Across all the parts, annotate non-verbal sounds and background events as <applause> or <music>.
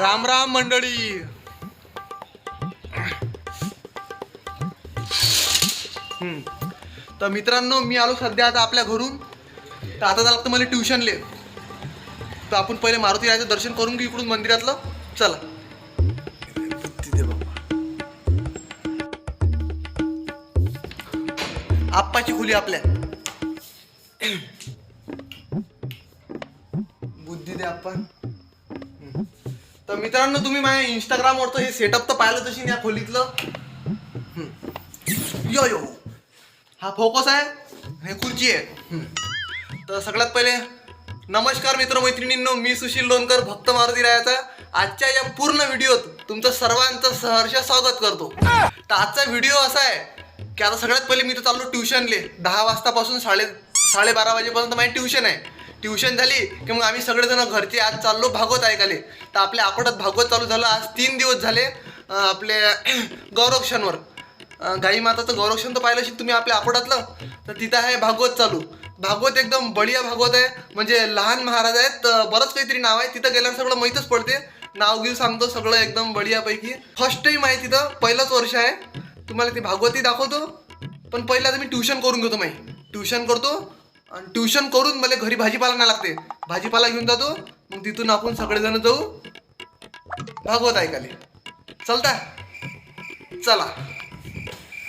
राम राम मंडळी. तर मित्रांनो मी आलो सध्या आता आपल्या घरून. तर आता झालं तर मला ट्युशनले तर आपण पहिले मारुती रायाचं दर्शन करून घेऊ इकडून मंदिरातलं. चला. आप्पाची खुली आपल्या. बुद्धी दे आपण तर मित्रांनो तुम्ही माझ्या इंस्टाग्रामवरचं हे सेटअप तर पाहिलं तशी या खोलीतलं. यो यो. हा फोकस आहे. हे खुर्ची आहे. तर सगळ्यात पहिले नमस्कार मित्रमैत्रिणींनो मी सुशील लोणकर भक्त मारुती रायाचा. आजच्या या पूर्ण व्हिडिओत तुमचं सर्वांचं सहर्ष स्वागत करतो. तर आजचा व्हिडिओ असा आहे की आता सगळ्यात पहिले मी तर चाललो ट्युशनले दहा वाजतापासून साडे साडेबारा वाजेपर्यंत माझी ट्युशन आहे. ट्युशन झाली की मग आम्ही सगळेजण घरचे आज चाललो भागवत ऐकाले तर आपल्या आठवड्यात भागवत चालू झालं आज तीन दिवस झाले आपले <clears throat> गौरक्षणवर गाई माताचं गौरक्षण तर पाहिलं असेल तुम्ही आपल्या आठवड्यातलं तर तिथं आहे भागवत चालू. भागवत एकदम बढिया भागवत आहे. म्हणजे लहान महाराज आहेत तर बरंच काहीतरी नाव आहे. तिथं गेल्यावर सगळं माहीतच पडते. नाव घेऊ सांगतो सगळं एकदम बढियापैकी. फर्स्ट टाईम आहे तिथं पहिलंच वर्ष आहे. तुम्हाला ती भागवती दाखवतो. पण पहिलं तर मी ट्युशन करून घेतो माही ट्युशन करतो. आणि ट्युशन करून मला घरी भाजीपाला नाही लागते. भाजीपाला घेऊन जातो मग तिथून आपण सगळेजण जाऊ. भागवत ऐकाले चलता. चला.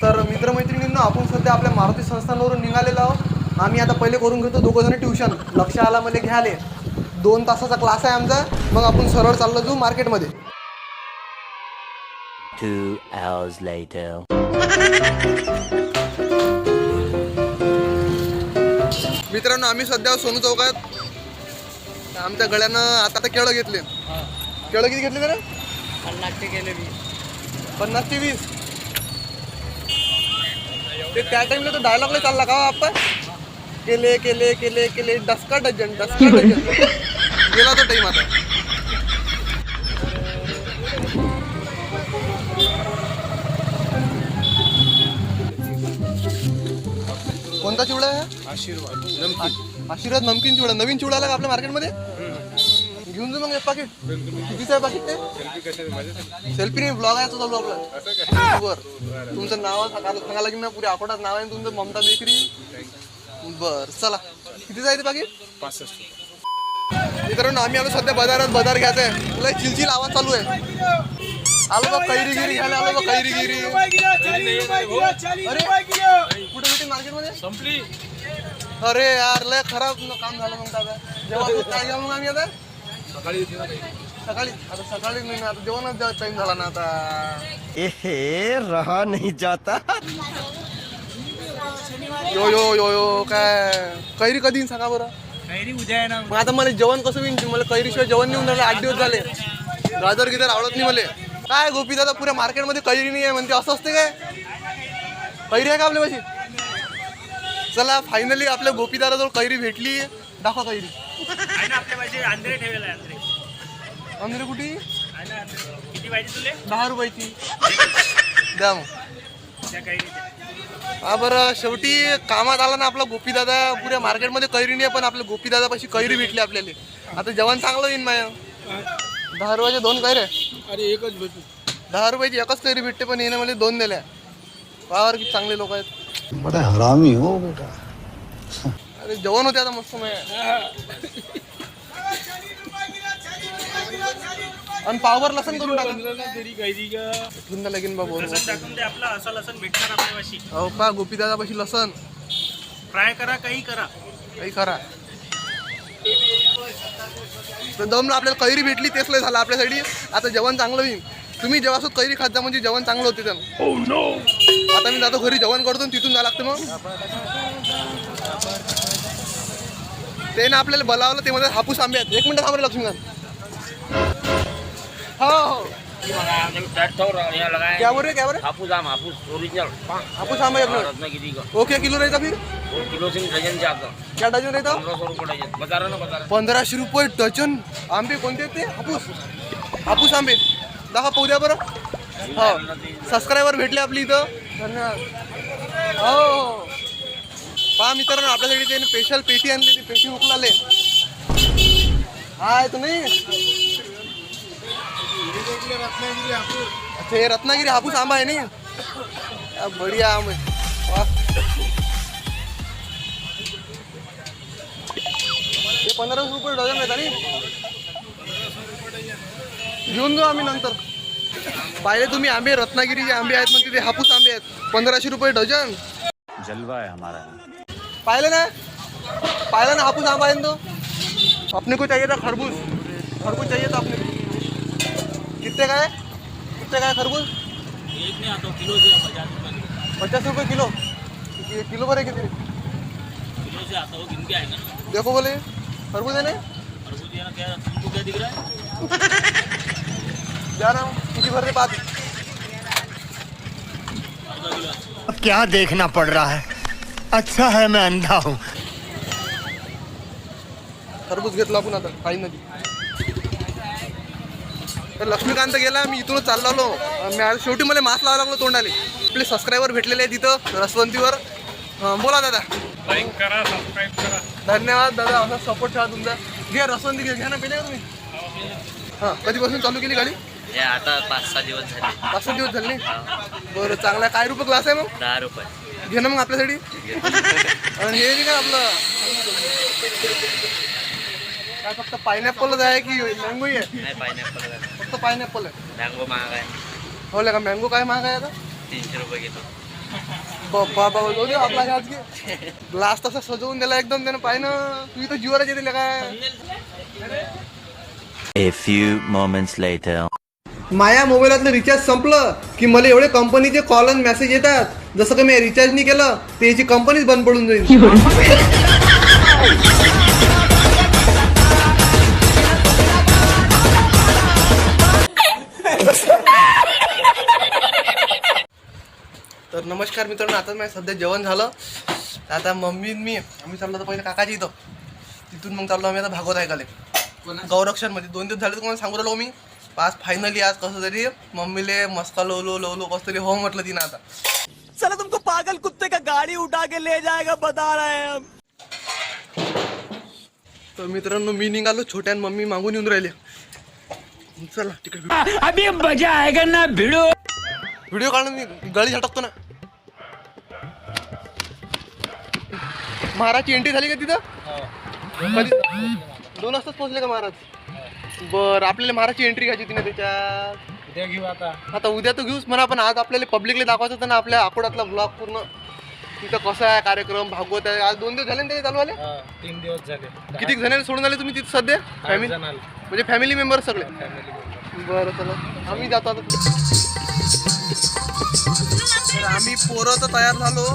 तर मित्रमैत्रिणींनो आपण सध्या आपल्या मारुती संस्थांवरून निघालेलो आहोत. आम्ही आता पहिले करून घेतो दोघं जण ट्युशन. लक्ष आला मला घ्याले दोन तासाचा क्लास आहे आमचा. मग आपण सरळ चाललो जाऊ मार्केटमध्ये. Two hours later. <laughs> मित्रांनो आम्ही सध्या सोनू चौकात आमच्या गळ्यानं आता आता केळं घेतले. केळं किती घेतले बरं पन्नासचे गेले मी पन्नास ते वीस. ते त्या टाइमला तो डायलॉगला चालला का हो आपण केले केले केले केले डस्का डझन डस्का डझन <laughs> गेला तो टाइम आता. कोणता चिवडा आहे आशीर्वाद. आशीर्वाद नमकीन चिवडा. नवीन चिवडा आला का आपल्या मार्केटमध्ये? घेऊन जाऊ मग एक पाकिट कितीचं आहे पाकिट ते? सेल्फी नाही ब्लॉग आहे तो चालू आपला बर. तुमचं नाव सांगा सांगा लागेल ना पुऱ्या आठवड्यात नाव आहे तुमचं ममता बेकरी. बर चला. किती जायचं पाकिट पासष्ट. मित्रांनो आम्ही आलो सध्या बाजारात. बाजार घ्यायचा आहे तुला चिलचिल आवाज चालू आहे. आलो बा कैरी गिरी घ्यायला आलो बा कैरी गिरी अरे कुठे कुठे मार्केटमध्ये? संपली. अरे यार लय खराब काम झालं मग दादा. जेव्हा काय घ्या मग आम्ही आता? सकाळी सकाळी. आता सकाळी नाही ना आता जेवणच टाइम झाला ना आता. एहे रहा नहीं जाता. यो यो यो यो काय? कैरी कधी येईन सांगा बरं. कैरी उद्या आहे ना? मग आता मला जेवण कसं होईन मला कैरीशिवाय जेवण नेऊन राहिलं आठ दिवस झाले. गाजर गिजर आवडत नाही मला. काय गोपी दादा पुऱ्या मार्केटमध्ये कैरी नाही आहे म्हणते. असं असते काय? कैरी आहे का आपल्या पाशी? चला फायनली आपल्या गोपीदादा जवळ कैरी भेटली. दाखवा कैरी. अंदर कुठे? दहा रुपयाची. द्या मग. बरं शेवटी कामात आला ना आपला गोपीदादा पुऱ्या मार्केटमध्ये कैरी नाही पण आपल्या गोपीदादापाशी कैरी भेटली आपल्याला. आता जेवण चांगलं येईन माय. दहा रुपयाचे दोन कैरे अरे एकच भेटू. दहा रुपयाची एकच कैरी भेटते पण येणं मला दोन दिल्या. पावर किती चांगले लोक आहेत. बड़ा हरामी हो बेटा. अरे जेवण होते आता मस्त माय. आणि पावर लसण करून टाका. तरी कैरी का धुंदा लगीन बाबू लसण टाकून ते आपला असा लसण भेटणार आपल्या पाशी हो पा गोपीदादापाशी लसण. फ्राय करा काही करा. काही करा. तर दमला आपल्याला कैरी भेटली तेच लय झालं आपल्यासाठी आता जेवण चांगलं होईल. तुम्ही जेव्हा असं कैरी खात जा म्हणजे जेवण चांगलं होते त्यानं. आता मी जातो घरी जेवण करतो तिथून जा लागते मग. ते ना आपल्याला बोलावलं ते मध्ये हापूस आंबे आहेत. एक मिनिट थांबरे लक्ष्मीकांत. हो. हो क्या बोल रहे क्या बोल रहे हापूस आम हापूस ओरिजिनल। हापूस आंबे एक मिनिट रत्नागिरी का। ओके किलो रहता फिर? किलो डजन आता क्या डझन रुपये डजन। ना पंधराशे रुपये डझन आंबे कोणते ते हापूस। हापूस आंबे दाखवा पाहू द्या बरं हो। सबस्क्रायबर भेटले आपली इथं। धन्यवाद। हो। हो पहा मित्रांनो आपल्यासाठी त्याने स्पेशल पेटी आणली ती पेटी उकलाले हाय तुम्ही? अच्छा हे रत्नागिरी हापूस आंबा आहे ना? क्या बढ़िया आम है पंधराशे रुपये डझन आहेत आणि घेऊन जाऊ आम्ही नंतर. पाहिले तुम्ही आंबे रत्नागिरीचे आंबे आहेत मग तिथे हापूस आंबे आहेत. पंधराशे रुपये डझन. जलवा है हमारा. पाहिले ना? पाहिलं ना हापूस आंबा आहे ना तो? अपने को चाहिए था खरबूज? खरबूज चाहिए था अपने को? कितने का है? कितने का है खरबूज एक किलो से पचास रुपये किलो। ये किलो भरे कितने? किलो से आता हो गिन के आएगा। देखो बोले खरबूज है ना? ना क्या तुमको क्या दिख रहा है? जा रहा हूँ किसी भर के बाद अब क्या देखना पड़ रहा है? अच्छा है मैं अंधा हूँ। खरबूज घेतला आपण आता फायनली तर लक्ष्मीकांत गेला मी इथूनच चाललो आलो. मी आज शेवटी मला मास्क लावायला लागलो तोंडाले. आपले सबस्क्रायबर भेटलेले आहे तिथं रसवंतीवर. बोला दादा. लाईक करा सबस्क्राईब करा. धन्यवाद दादा असा सपोर्ट ठेवा तुमचा. घ्या रसवंती घ्या. घ्या ना पहिले का तुम्ही? हां कधीपासून चालू केली गाडी? आता पाच सहा दिवस झाले. पाच सहा दिवस झाले? बरं चांगला काय रुपये क्लास आहे मग? दहा रुपये. घे ना मग आपल्यासाठी. आणि हे नाही का आपलं काय फक्त पायनॅपलच आहे की मँगो आहे? नाही पायनॅपल फक्त पायनॅपल आहे? मँगो महाग आहे. हो का मँगो काय महाग आहे आता? तीनशे रुपये घेतो बाबा बाबा जाऊ दे आपला ग्लास तसा सजवून दिला एकदम त्यानं पाय ना तू इथं जीवराच येते काय A few moments later. Maya मोबाईलातलं recharge संपलं की मला एवढे कंपनीचे कॉल आणि मेसेज येतात. जसं की मी रिचार्ज नाही केलं तर याची कंपनीच बंद पडून जाईल. <laughs> नमस्कार मित्रांनो आता मी सध्या जेवण झालं. आता मम्मी आणि मी आम्ही चाललो तर पहिले काकाची इथं. तिथून मग चाललो आम्ही आता भागवत ऐकाले गौरक्षणमध्ये दोन दिवस झाले तुम्हाला सांगू राहिलो मी. आज फायनली आज कसं तरी मम्मीले मस्का लोलो लोलो कसं तरी हो म्हटलं तिनं आता. चलो तुमको पागल कुत्ते का गाड़ी उठा के ले जाएगा बता रहे हैं हम. तर मित्रांनो मी निघालो छोट्यान मम्मी मागून येऊन राहिले. चला तिकडे अभी मजा आएगा ना भिड़ो. व्हिडिओ काढून मी गळी झटकतो ना. महाराजची एंट्री झाली का तिथं? कधी दोन वाजताच पोहोचले का महाराज? बर आपल्याला महाराजची एंट्री घ्यायची होती ना त्याच्यात. उद्या घेऊ आता. आता उद्या तर घेऊच म्हणा पण आज आपल्याला पब्लिकला दाखवायचं होतं ना आपल्या आकोड्यातला ब्लॉग पूर्ण. तिथं कसं आहे कार्यक्रम भागवत आहे. आज दोन दिवस झाले ना त्याचे चालू आले तीन दिवस झाले. किती जणांना सोडून आले तुम्ही तिथं सध्या? फॅमिली म्हणजे फॅमिली मेंबर सगळे? बरं चला. आम्ही जातो आता. तर आम्ही पोरं तर तयार झालो.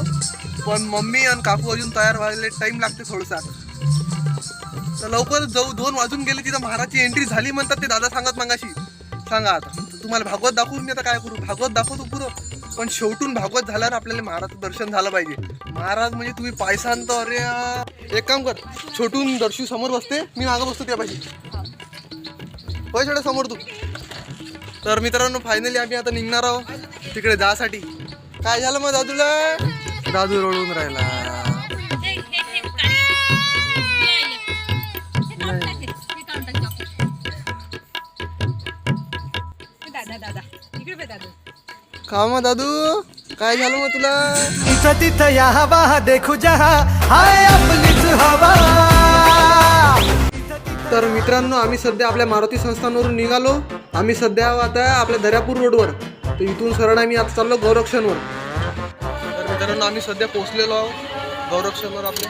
पण मम्मी आणि काकू अजून तयार व्हायला टाइम लागते थोडसा. तर लवकर जाऊ दोन वाजून गेले तिथं महाराजची एंट्री झाली म्हणतात ते दादा सांगत मागाशी. सांगा आता. तुम्हाला भागवत दाखवून मी आता काय करू? भागवत दाखवतो पुरं. पण शेवटून भागवत झाल्यावर आपल्याला महाराज दर्शन झालं पाहिजे. महाराज म्हणजे तुम्ही पायसान तर अरे एक काम कर. छोटून दर्शू समोर बसते. मी मागं बसतो त्या होय छोट्या समोर तू. तर मित्रांनो फायनली आम्ही आता निघणार आहोत तिकडे जासाठी. काय झालं मग दादूला? दादू रडून राहिला. दादा दादा इकडे बघ दादा का मग दादू. काय झालं मग तुला? इथं तिथं यहाँ वहाँ देखू जहाँ. हाय आपलीच हवा. तर मित्रांनो आम्ही सध्या आपल्या मारुती संस्थानवरून निघालो. आम्ही सध्या आता आपल्या दर्यापूर रोडवर. तर इथून सरळ आम्ही आता चाललो गौरक्षणवर. मित्रांनो आम्ही सध्या पोहोचलेलो आहोत. गौरक्षणवर ते.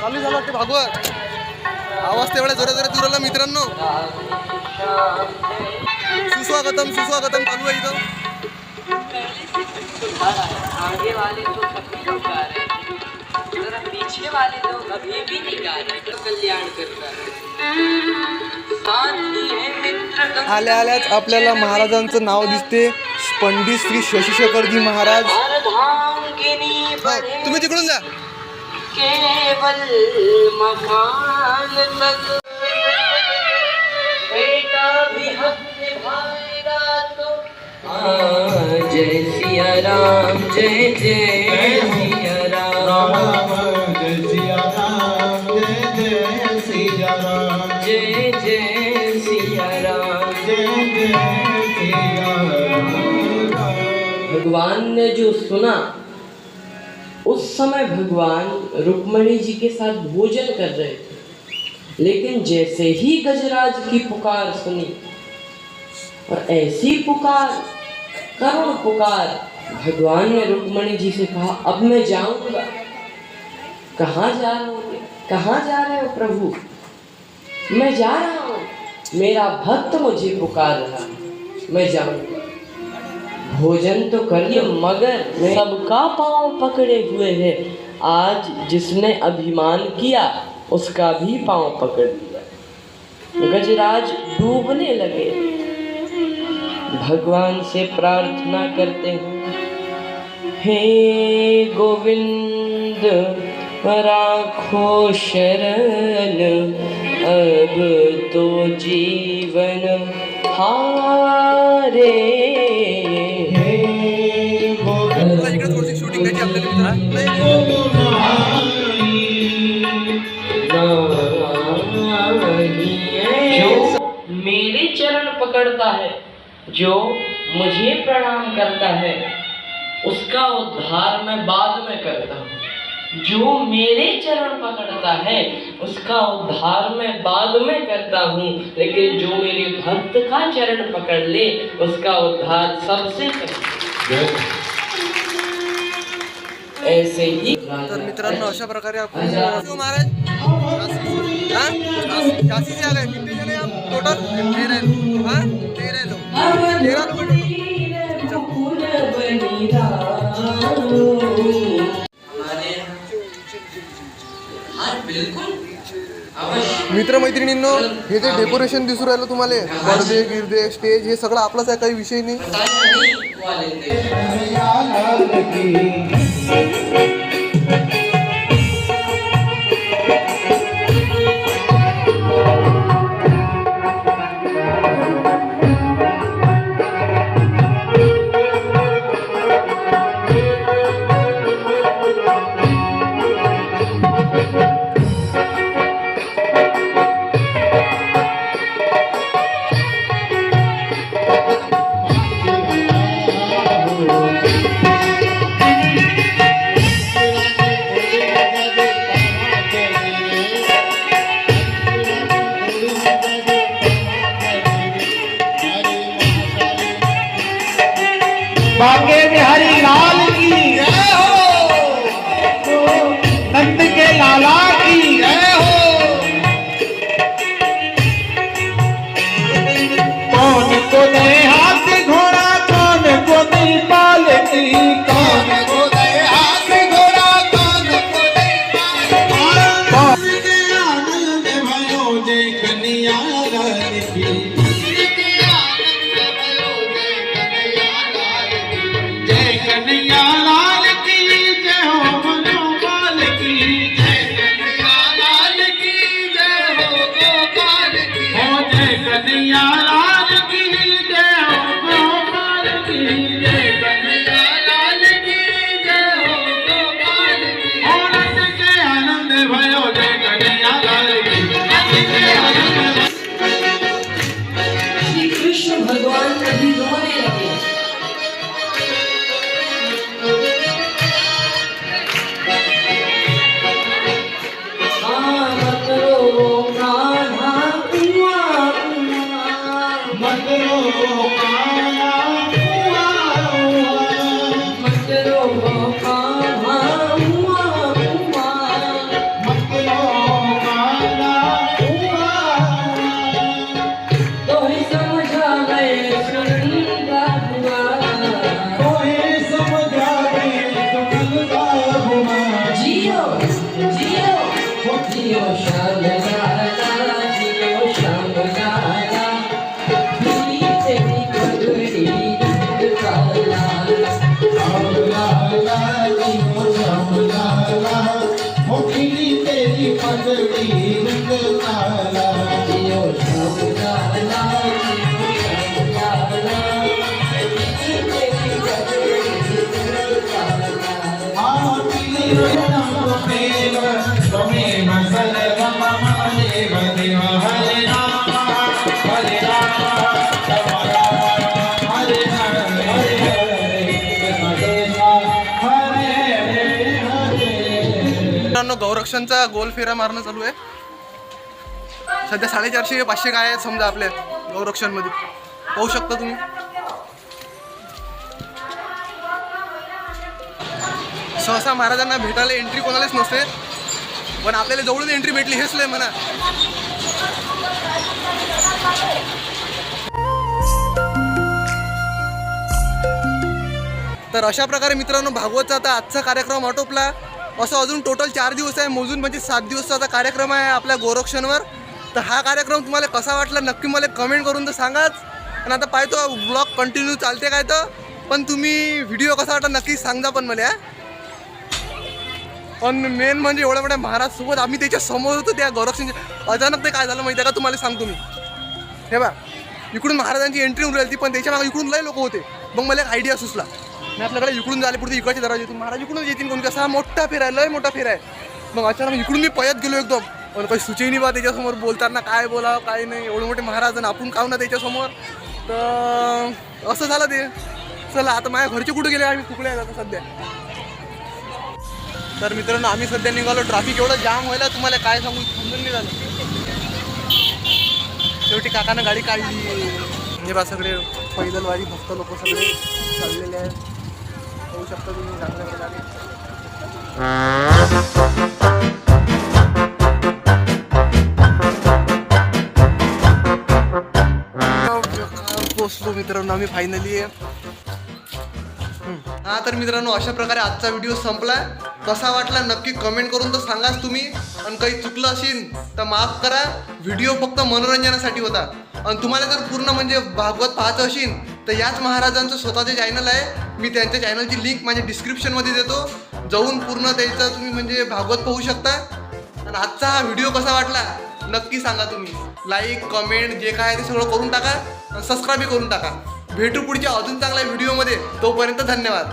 चालू झालं वाटतं भागवत. आवाज तेवढ्या जोऱ्यात येऊ राहिला मित्रांनो. सुस्वागतम सुस्वागतम चालू आहे इथं. पीछे वाले लोग अभी भी नहीं गा रहे तो कल्याण है। है आल्या आल्याच आपल्याला महाराजांचं नाव दिसते. पंडित श्री शशिशेखरजी महाराज. हा, तुम्ही तिकडून जा. केवल मकान तक बेटा भी हक निभाएगा तो। जय सिया राम जय जय। भगवान ने जो सुना, उस समय भगवान रुक्मणी जी के साथ भोजन कर रहे थे। लेकिन जैसे ही गजराज की पुकार सुनी, और ऐसी पुकार, करुण पुकार, भगवान ने रुक्मणी जी से कहा, अब मैं जाऊँगा। कहाँ जा रहे हो? कहाँ जा रहे हो प्रभु? मैं जा रहा हूँ। मेरा भक्त मुझे पुकार रहा है। मैं जाऊँगा। भोजन तो कर लियो मगर सबका पाँव पकड़े हुए है। आज जिसने अभिमान किया उसका भी पाँव पकड़ लिया। गजराज डूबने लगे। भगवान से प्रार्थना करते हैं। हे गोविंद राखो शरण। अब तो जीवन हारे। मेरे चरण पकड़ता है, जो मुझे प्रणाम करता है, उसका उद्धार मैं बाद में करता हूँ। जो मेरे चरण पकड़ता है उसका उद्धार मैं बाद में करता हूँ। लेकिन जो मेरे भक्त का चरण पकड़ ले उसका उद्धार सबसे पहले ऐसे ही तर मित्रांनो अशा प्रकारे आपण महाराज झाशी- झाशी से आ गए कितने जने हम टोटल तेरह लोग हाँ? तेरह लोग तेरह लोग मित्र मैत्रिणींनो हे जे डेकोरेशन दिसू राहिलं तुम्हाला पडदे गिरदे स्टेज हे सगळं आपलंच आहे काही विषय नाही. Yeah. गौरक्षणचा गोल फेरा मारणं चालू आहे. सध्या साडेचारशे पाचशे काय आहेत समजा आपल्या गौरक्षणमध्ये पाहू शकता तुम्ही. सहसा महाराजांना भेटायला एंट्री कोणालाच नसते. पण आपल्याला जवळून एंट्री भेटली हेच लय म्हणा. तर अशा प्रकारे मित्रांनो भागवतचा आता आजचा कार्यक्रम आटोपला. असं अजून टोटल चार दिवस आहे. मोजून म्हणजे सात दिवसचा आता कार्यक्रम आहे आपल्या गोरक्षणवर. तर हा कार्यक्रम तुम्हाला कसा वाटला नक्की मला कमेंट करून तर सांगाच. आणि आता पाहतो ब्लॉग कंटिन्यू चालते काय तर. पण तुम्ही व्हिडिओ कसा वाटला नक्की सांगा पण मला पण मेन म्हणजे एवढ्या मोठ्या महाराजसोबत आम्ही त्याच्यासमोर होतो त्या गोरक्षणच्या अचानक ते काय झालं माहिती आहे का? तुम्हाला सांगतो मी. हे बा इकडून महाराजांची एंट्री होऊन राहिली पण त्याच्यामागे इकडून लय लोक होते. मग मला एक आयडिया सुचला. मी आपल्याकडे इकडून झाले पुढे इकडचे दरवाजे महाराज इकडून येतील कोण? कसा मोठा फेर आहे लय मोठा फेर आहे. मग अचानक इकडून मी पयत गेलो एकदम. पण काही सुचेही नाही बा त्याच्यासमोर. बोलताना काय बोलावं काय नाही. एवढे मोठे महाराज आणि आपण काव ना त्याच्यासमोर? तर असं झालं ते. चला आता माझ्या घरचे कुठे गेले? आम्ही कुकडे आहेत आता सध्या. तर मित्रांनो आम्ही सध्या निघालो. ट्रॅफिक एवढं जाम व्हायला तुम्हाला काय सांगू? समजून नाही झालं. शेवटी काकानं गाडी काढली. हे बा सगळे पैदलवारी भक्त लोक सगळे चाललेले आहेत. होऊ शकता तुम्ही चांगल्या प्रकारे. पोचलो मित्रांनो आम्ही फायनली हा तर मित्रांनो अशा प्रकारे आजचा व्हिडिओ संपला कसा वाटला नक्की कमेंट करून तर सांगाच तुम्ही. आणि काही चुकलं असेल तर माफ करा. व्हिडिओ फक्त मनोरंजनासाठी होता. आणि तुम्हाला जर पूर्ण म्हणजे भागवत पाहायचं असेल तर याच महाराजांचं स्वतःचे चॅनल आहे मी त्यांच्या चॅनलची लिंक माझ्या डिस्क्रिप्शनमध्ये देतो. जाऊन पूर्ण त्याचं तुम्ही म्हणजे भागवत पाहू शकता. आणि आजचा हा व्हिडिओ कसा वाटला नक्की सांगा तुम्ही. लाईक कमेंट जे काय आहे ते सगळं करून टाका आणि करून टाका. भेटू पुढच्या अजून चांगल्या व्हिडिओमध्ये तोपर्यंत धन्यवाद.